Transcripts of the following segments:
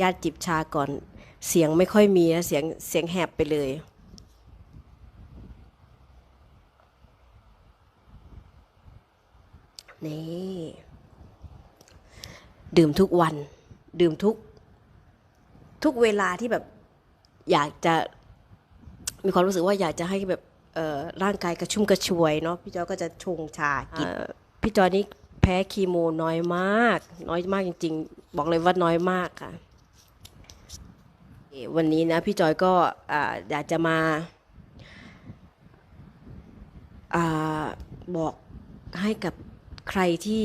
ญาติจิบชาก่อน เสียงไม่ค่อยมีนะเสียงเสียงแหบไปเลย นี่ ดื่มทุกวัน ดื่มทุก ทุกเวลาที่แบบ อยากจะมีความรู้สึกว่าอยากจะให้แบบเอ่อร่างกายกระชุ่มกระชวยเนาะพี่จอยก็จะชงชากินเอ่อพี่จอยนี่แพ้คีโมน้อยมาก น้อยมากจริง ๆ บอกเลยว่าน้อยมากค่ะเอ่อ วันนี้นะพี่จอยก็อยากจะมาอาบอกให้กับใครที่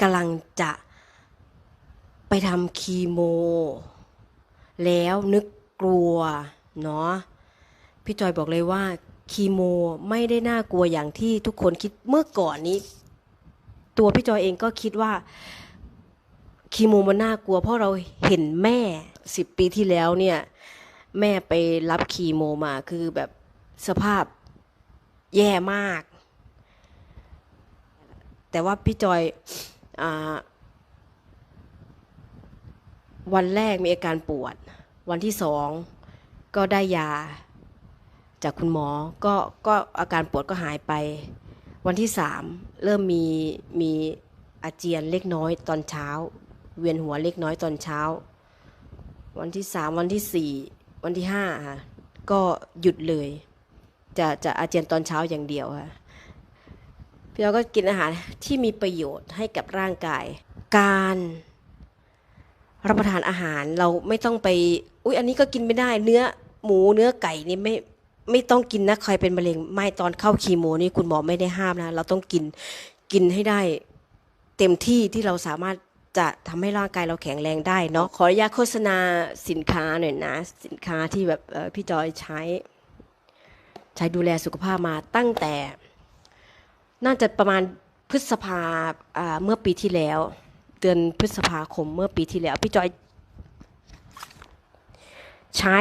กำลังจะไปทำคีโม แล้วนึกกลัวเนาะพี่จอยบอกเลยว่าคีโมไม่ได้น่ากลัวอย่างที่ทุกคนคิดเมื่อก่อนนี้ ตัวพี่จอยเองก็คิดว่า คีโมมันน่ากลัว เพราะเราเห็นแม่สิบปีที่แล้วเนี่ย แม่ไปรับคีโมมาคือแบบสภาพแย่มาก แต่ว่าพี่จอยอวันแรกมีอาการปวด วันที่สองก็ได้ยาจากคุณหมอ ก็ก็อาการปวดก็หายไป วันที่สามเริ่มมีมีอาเจียนเล็กน้อยตอนเช้า เวียนหัวเล็กน้อยตอนเช้า วันที่สามวันที่สี่วันที่ห้าค่ะ ก็หยุดเลย จะจะอาเจียนตอนเช้าอย่างเดียวค่ะพี่เราก็กินอาหารที่มีประโยชน์ให้กับร่างกาย การรับประทานอาหารเราไม่ต้องไป อุ๊ย อันนี้ก็กินไม่ได้ เนื้อหมูเนื้อไก่นี่ไม่ไม่ต้องกินนะใครเป็นมะเร็งไม่ตอนเข้าคีโมนี่คุณหมอไม่ได้ห้ามนะ เราต้องกินกินให้ได้เต็มที่ที่เราสามารถ จะทำให้ร่างกายเราแข็งแรงได้เนาะขออนุญาตโฆษณาสินค้าหน่อยนะ สินค้าที่แบบเอ่อพี่จอยใช้ ใช้ดูแลสุขภาพมาตั้งแต่ น่าจะประมาณพฤษภาอ่าเมื่อปีที่แล้ว เดือนพฤษภาคมเมื่อปีที่แล้ว พี่จอยใช้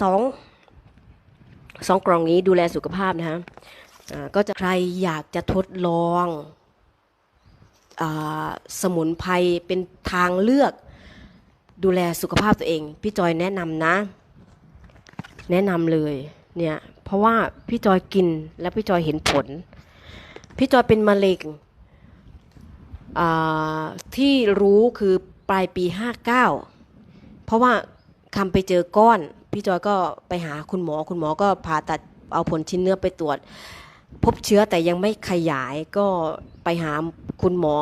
สองสองกล่องนี้ดูแลสุขภาพนะฮะอ่าก็จะใครอยากจะทดลองอา สมุนไพรเป็นทางเลือก ดูแลสุขภาพตัวเอง พี่จอยแนะนำนะ แนะนำเลยเนี่ยเพราะว่าพี่จอยกินแล้วพี่จอยเห็นผล พี่จอยเป็นมะเร็งที่รู้คือปลายปี 59 เพราะว่าคำไปเจอก้อน พี่จอยก็ไปหาคุณหมอคุณหมอก็ผ่าตัดเอาผลชิ้นเนื้อไปตรวจ พบเชื้อแต่ยังไม่ขยายก็ไปหาคุณหมอ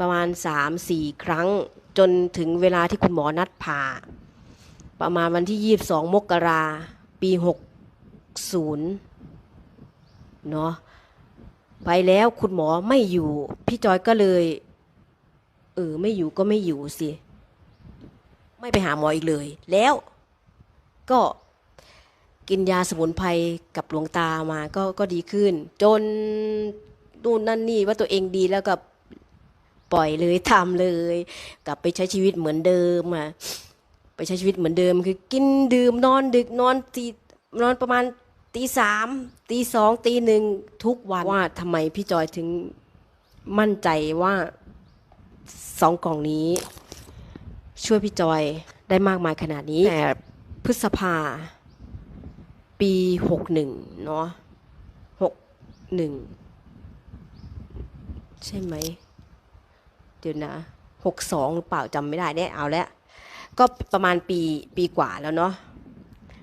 ประมาณ 3-4 ครั้ง จนถึงเวลาที่คุณหมอนัดผ่า ประมาณวันที่ 22 มกราปี 60 เนาะไปแล้วคุณหมอไม่อยู่ พี่จอยก็เลยเออไม่อยู่ก็ไม่อยู่สิ ไม่ไปหาหมออีกเลย แล้วก็ กินยาสมุนไพรกับหลวงตามาก็ก็ดีขึ้น จนนู่นนั่นนี่ว่าตัวเองดีแล้วก็ปล่อยเลยทำเลย กลับไปใช้ชีวิตเหมือนเดิมอะไปใช้ชีวิตเหมือนเดิม คือกินดื่มนอนดึกนอนตีนอนประมาณตีสามตีสองตีหนึ่งทุกวันว่าทำไมพี่จอยถึงมั่นใจว่าสองกล่องนี้ ช่วยพี่จอยได้มากมายขนาดนี้แต่พฤษภา ปีหกหนึ่งเนาะหกหนึ่งใช่ไหมเดี๋ยวนะหกสองหรือเปล่าจำไม่ได้เนี่ยเอาแล้วก็ประมาณปีปีกว่าแล้วเนาะ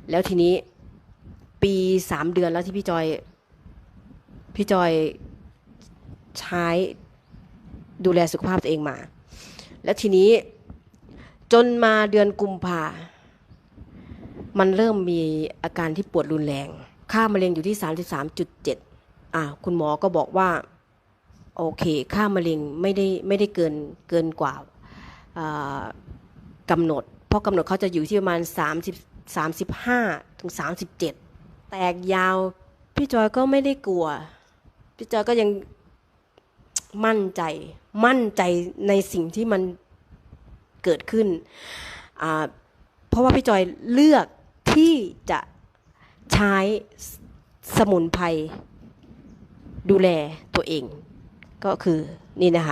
แล้วทีนี้ปีสามเดือนแล้วที่พี่จอย พี่จอยใช้ดูแลสุขภาพตัวเองมา แล้วทีนี้จนมาเดือนกุมภา มันเริ่มมีอาการที่ปวดรุนแรง ค่ามะเร็งอยู่ที่ 33.7อ่าคุณหมอก็บอกว่า โอเค ค่ามะเร็งไม่ได้ไม่ได้เกินเกินกว่าอ่ากำหนด เพราะกำหนดเขาจะอยู่ที่ประมาณ 30 35ถึง37 แตกยาว พี่จอยก็ไม่ได้กลัว พี่จอยก็ยังมั่นใจ มั่นใจในสิ่งที่มันเกิดขึ้นอ่าเพราะว่าพี่จอยเลือก ที่จะใช้สมุนไพรดูแลตัวเอง ก็คือนี่นะคะ